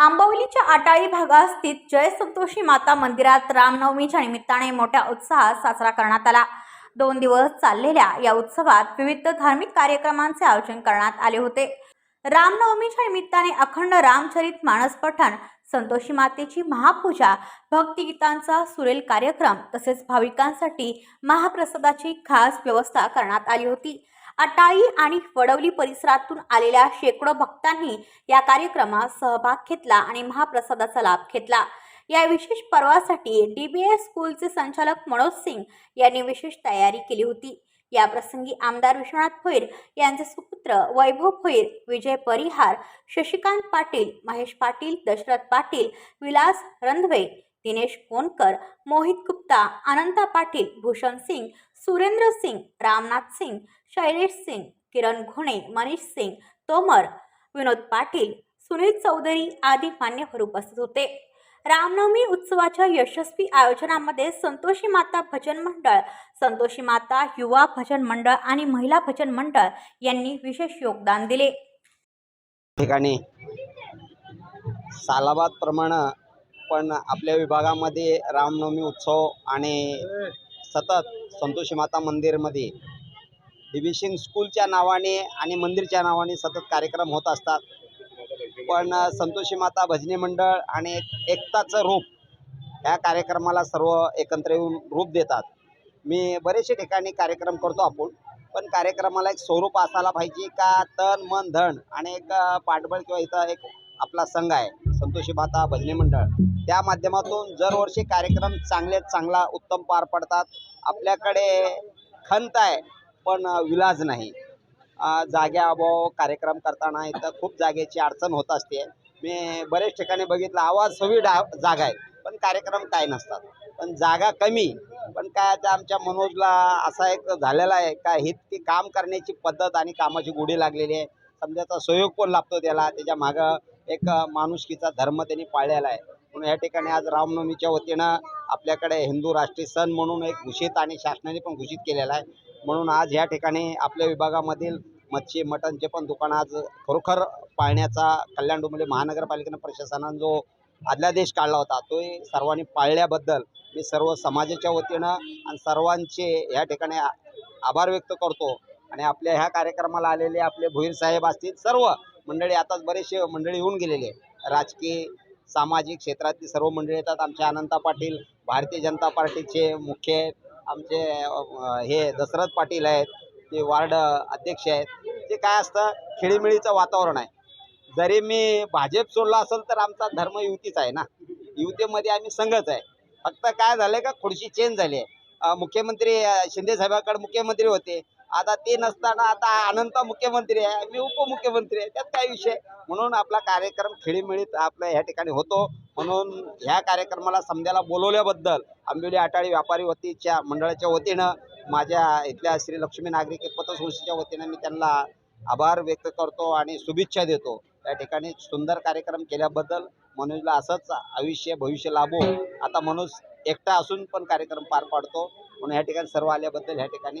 आंबवलीच्या आटाळी भागात स्थित जय संतोषी माता मंदिरात रामनवमीच्या निमित्ताने मोठ्या उत्साहात साजरा करण्यात आला. दोन दिवस चाललेल्या या उत्सवात विविध धार्मिक कार्यक्रमांचे आयोजन करण्यात आले होते. रामनवमीच्या निमित्ताने अखंड रामचरित मानस पठण संतोषी मातेची महापूजा भक्तिगीतांचा सुरेल कार्यक्रम तसेच भाविकांसाठी महाप्रसादाची खास व्यवस्था करण्यात आली होती. अटाळी आणि वडवली परिसरातून आलेल्या शेकडो भक्तांनी या कार्यक्रमात सहभाग घेतला आणि महाप्रसादाचा लाभ घेतला. या विशेष पर्वासाठी डी बी एस स्कूलचे संचालक मनोज सिंग यांनी विशेष तयारी केली होती. या प्रसंगी आमदार विश्वनाथ भोईर यांचे सुपुत्र वैभव भोईर विजय परिहार शशिकांत पाटील महेश पाटील दशरथ पाटील विलास रंधवे दिनेश कोनकर मोहित गुप्ता अनंता पाटील भूषण सिंग सुरेंद्र सिंग रामनाथ सिंग शैलेश सिंग किरण घुणे मनीष सिंग तोमर विनोद पाटील सुनील चौधरी आदी मान्यवर उपस्थित होते. रामनवमी उत्सवाच्या यशस्वी आयोजनामध्ये संतोषी माता भजन मंडळ संतोषी माता युवा भजन मंडळ आणि महिला भजन मंडळ यांनी विशेष योगदान दिले. ठिकाणी सालाबादप्रमाणे पण आपल्या विभागामध्ये रामनवमी उत्सव आणि सतत संतोषी माता मंदिरमध्ये डिव्हिशन स्कूलच्या नावाने आणि मंदिरच्या नावाने सतत कार्यक्रम होत असतात. पण संतोषी माता भजनी मंडळ आणि एक एकताचं रूप ह्या कार्यक्रमाला सर्व एकत्र येऊन रूप देतात. मी बरेचसे ठिकाणी कार्यक्रम करतो आपण पण कार्यक्रमाला एक स्वरूप असायला पाहिजे का तन मन धन आणि एक पाठबळ किंवा इथं एक आपला संघ आहे संतोषी माता भजनी मंडळ. त्या माध्यमातून दरवर्षी कार्यक्रम चांगले चांगला उत्तम पार पडतात. आपल्याकडे खंत आहे पण विलाज नाही. अ, जाग्या अभाव कार्यक्रम करताना इथं खूप जागेची अडचण होत असते. मी बरेच ठिकाणी बघितलं आवाज सवी डा जागा आहे पण कार्यक्रम काय नसतात. पण जागा कमी पण काय आता आमच्या मनोजला असा एक झालेला आहे का हित की काम करण्याची पद्धत आणि कामाची गोडी लागलेली आहे. समजाचा सहयोग पण लाभतो त्याला त्याच्या मागं एक माणुसकीचा धर्म त्यांनी पाळलेला आहे. म्हणून या ठिकाणी आज रामनवमीच्या वतीनं आपल्याकडे हिंदू राष्ट्रीय सण म्हणून एक घोषित आणि शासनाने पण घोषित केलेला आहे. म्हणून आज या ठिकाणी आपल्या विभागामधील मच्छी मटनचे पण दुकान आज खरोखर पाळण्याचा कल्याण डोंबिवली महानगरपालिकेनं प्रशासनानं जो अध्यादेश काढला होता तो सर्वांनी पाळल्याबद्दल मी सर्व समाजाच्या वतीनं आणि सर्वांचे या ठिकाणी आ- आभार व्यक्त करतो. आणि आपल्या ह्या कार्यक्रमाला आलेले आपले भोईर साहेब असतील सर्व मंडळी आताच बरेचसे मंडळी होऊन गेलेले. राजकीय सामाजिक क्षेत्रातली सर्व मंडळी येतात. आमचे अनंता पाटील भारतीय जनता पार्टीचे मुख्य आमचे हे दशरथ पाटील आहेत ते वार्ड अध्यक्ष आहेत. ते काय असतं? खेळीमेळीचं वातावरण आहे. जरी मी भाजप सोडला असेल तर आमचा धर्म युतीच आहे ना. युतीमध्ये आम्ही संघच आहे. फक्त काय झालंय का? खुर्ची चेंज झाली आहे. मुख्यमंत्री शिंदे साहेबांकडे मुख्यमंत्री होते. आता ते नसताना आता अनंत मुख्यमंत्री आहे मी उपमुख्यमंत्री आहे त्यात काय विषय? म्हणून आपला कार्यक्रम खेळीमेळीत आपल्या ह्या ठिकाणी होतो. म्हणून ह्या कार्यक्रमाला समजायला बोलवल्याबद्दल आंबिवली आटाळी व्यापारी वतीच्या मंडळाच्या वतीनं माझ्या इथल्या श्री लक्ष्मी नागरिक पतसंस्थेच्या वतीनं मी त्यांना आभार व्यक्त करतो आणि शुभेच्छा देतो. या ठिकाणी सुंदर कार्यक्रम केल्याबद्दल मनोजला असंच आयुष्य भविष्य लाभो. आता मनोज एकटा असून पण कार्यक्रम पार पाडतो. म्हणून या ठिकाणी सर्व आल्याबद्दल ह्या ठिकाणी